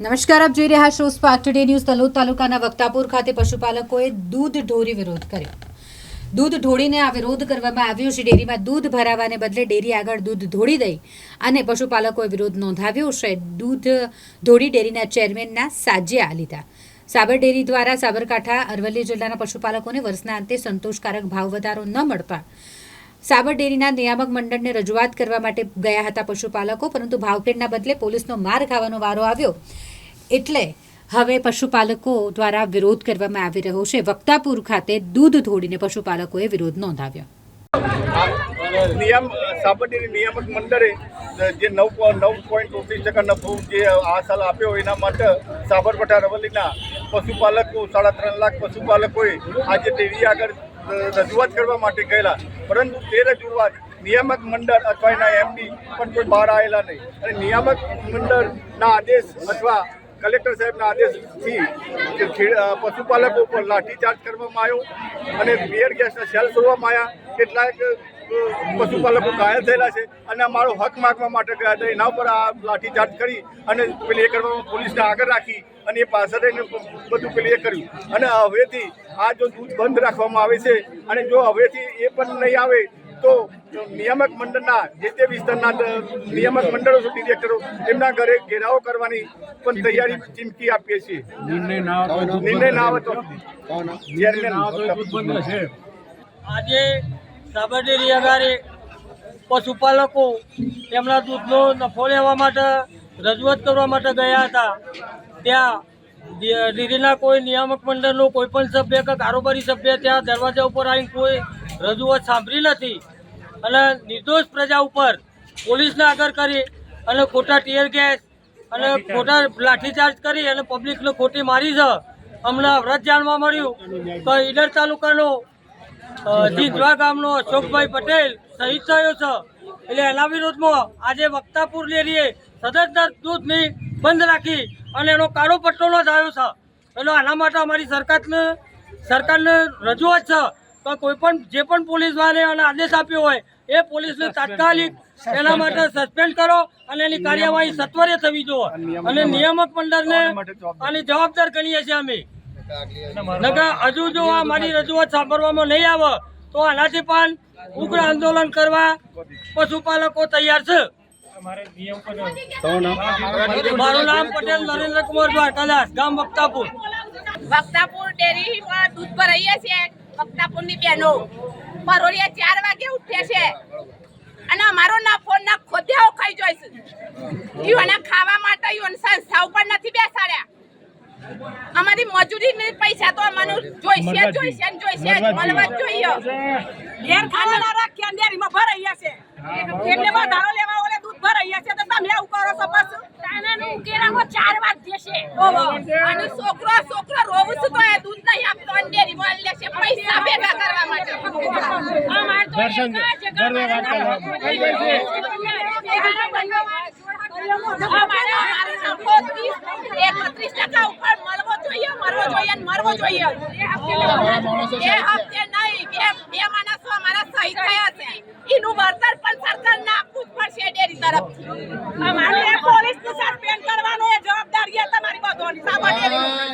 નમસ્કાર, આપ જોઈ રહ્યા છો સ્પાર્ક ટુડે ન્યૂઝ તલોદ તાલુકાના વક્તાપુર ખાતે પશુપાલકોએ દૂધ ઢોરી વિરોધ કર્યો. દૂધ ઢોળીને આ વિરોધ કરવામાં આવ્યો છે. ડેરીમાં દૂધ ભરાવાને બદલે ડેરી આગળ દૂધ ઢોળી દઈ અને પશુપાલકોએ વિરોધ નોંધાવ્યો છે. દૂધ ઢોળી ડેરીના ચેરમેનના સાજ્ય આ લીધા. સાબર ડેરી દ્વારા સાબરકાંઠા અરવલ્લી જિલ્લાના પશુપાલકોને વર્ષના અંતે સંતોષકારક ભાવ વધારો ન મળતા સાબર ડેરીના નિયામક મંડળને રજૂઆત કરવા માટે ગયા હતા પશુપાલકો, પરંતુ ભાવખેડના બદલે પોલીસનો માર ખાવાનો વારો આવ્યો. એટલે હવે પશુપાલકો દ્વારા વિરોધ કરવામાં આવી રહ્યો છે. વક્તાપુર ખાતે દૂધ ધોડીને પશુપાલકોએ વિરોધ નોંધાવ્યો. નિયમ સાબરડેરી નિયામક મંડળે, જે નવ નવ પોઈન્ટ ચોત્રીસ ટકા નફો જે આ સાલ આપ્યો એના માટે સાબરકાંઠા રવલીના પશુપાલકો, સાડા ત્રણ લાખ પશુપાલકોએ આજે ડેરી આગળ રજૂઆત કરવા માટે ગયેલા. પરંતુ તે રજૂઆત નિયામક મંડળ અથવા એના એમડી પણ કોઈ બહાર આવેલા નહીં. અને નિયામક મંડળના આદેશ અથવા કલેક્ટર સાહેબના આદેશથી પશુપાલકો ઉપર લાઠીચાર્જ કરવામાં આવ્યો અને બિયર ગેસના સેલ છોડવામાં આવ્યા. કેટલાક પશુપાલકો ઘાયલ થયેલા છે અને અમારો હક માગવા માટે ગયા હતા. એના ઉપર આ લાઠીચાર્જ કરી અને પેલી એ કરવામાં પોલીસને આગળ રાખી અને એ પાછળ રહીને બધું પેલી એ કર્યું. અને હવેથી આ જો દૂધ બંધ રાખવામાં આવે છે અને જો હવેથી એ પણ નહીં આવે તો નિયામક મંડળના જે તે વિસ્તારના નિયામક મંડળો છે ડિરેક્ટરો એમના ઘરે ઘેરાવો કરવાની પણ તૈયારી ચીમકી આપીએ છીએ. નિર્ણય ના આવે તો આજે સાબરડેરી અગારે પશુપાલકો તેમના દૂધનો નફો લેવા માટે રજૂઆત કરવા માટે ગયા હતા. ત્યાં દિલ્હીના ડેરીના કોઈ નિયામક મંડળનો કોઈ પણ સભ્ય કે કારોબારી સભ્ય ત્યાં દરવાજા ઉપર આવીને કોઈ રજૂઆત સાંભળી નથી. અને નિર્દોષ પ્રજા ઉપર પોલીસને આગળ કરી અને ખોટા ટીયર ગેસ અને ખોટા લાઠીચાર્જ કરી અને પબ્લિકને ખોટી મારી છે. હમણાં વ્રત જાણવા મળ્યું તો ઈડર તાલુકાનો અ, જીંજવા ગામનો અશોકભાઈ પટેલ શહીદ થયો છે. એટલે એના વિરોધમાં આજે વક્તાપુર ડેરીએ સદંતર દૂધની બંધ રાખી અને એનો કાળો પટ્ટો ન થયો છે. એટલે આના માટે અમારી સરકારને સરકારને રજૂઆત છે કે કોઈ પણ જે પણ પોલીસ વાળે અને આદેશ આપ્યો હોય એ પોલીસને તાત્કાલિક એના માટે સસ્પેન્ડ કરો અને એની કાર્યવાહી સત્વરે થવી જોઈએ. અને નિયામક મંડળને આની જવાબદાર ગણીએ છીએ અમે. નકર હજુ જો આ મારી રજૂઆત સાંભળવામાં નહીં આવે તો આનાથી પણ ઉગ્ર આંદોલન કરવા પશુપાલકો તૈયાર છે. મારું નામ પટેલ નરેન્દ્ર કુમાર દ્વારકાદાસ ગામ વક્તાપુર. વક્તાપુર ડેરીમાં દૂધ ભરાઈએ છીએ વક્તાપુરની બહેનો. પરોળીએ ચાર વાગે ઉઠે છે. અને અમારો નફો ના ખોદ્યાઓ ખાઈ જોઈશ. ઈઓને ખાવા માટે ઈઓને સંસ્થા ઉપર નથી બેસાડ્યા. અમારી મજૂરી પૈસા તો અમને જોઈશે જોઈશે ને જોઈશે જ મળવા જ જોઈએ. ઘેર ખાવાના રાખ્યા ડેરીમાં ભરાઈ છે. એટલે વધારો લેવા ઓલે દૂધ ભરાઈ છે તો તમે આવું કરો છો બસ. તાનાનું ઉકેરામાં ચાર વાગ્યે દેશે અને છોકરો છોકરો રોવું છું તો એ દૂધ નહીં આપતો અને અંડેરી માં લેશે પૈસા ભેગા કરવા માટે. અમાર તો એક અમારે નહીં બે માણસો અમારા શહીદ થયા છે એનું વળતર પણ સરકારને આપવું જ પડશે ડેરી તરફથી અમારે પોલીસને સસ્પેન્ડ કરવાનો જવાબદારી તમારી બધો સામે ડેરી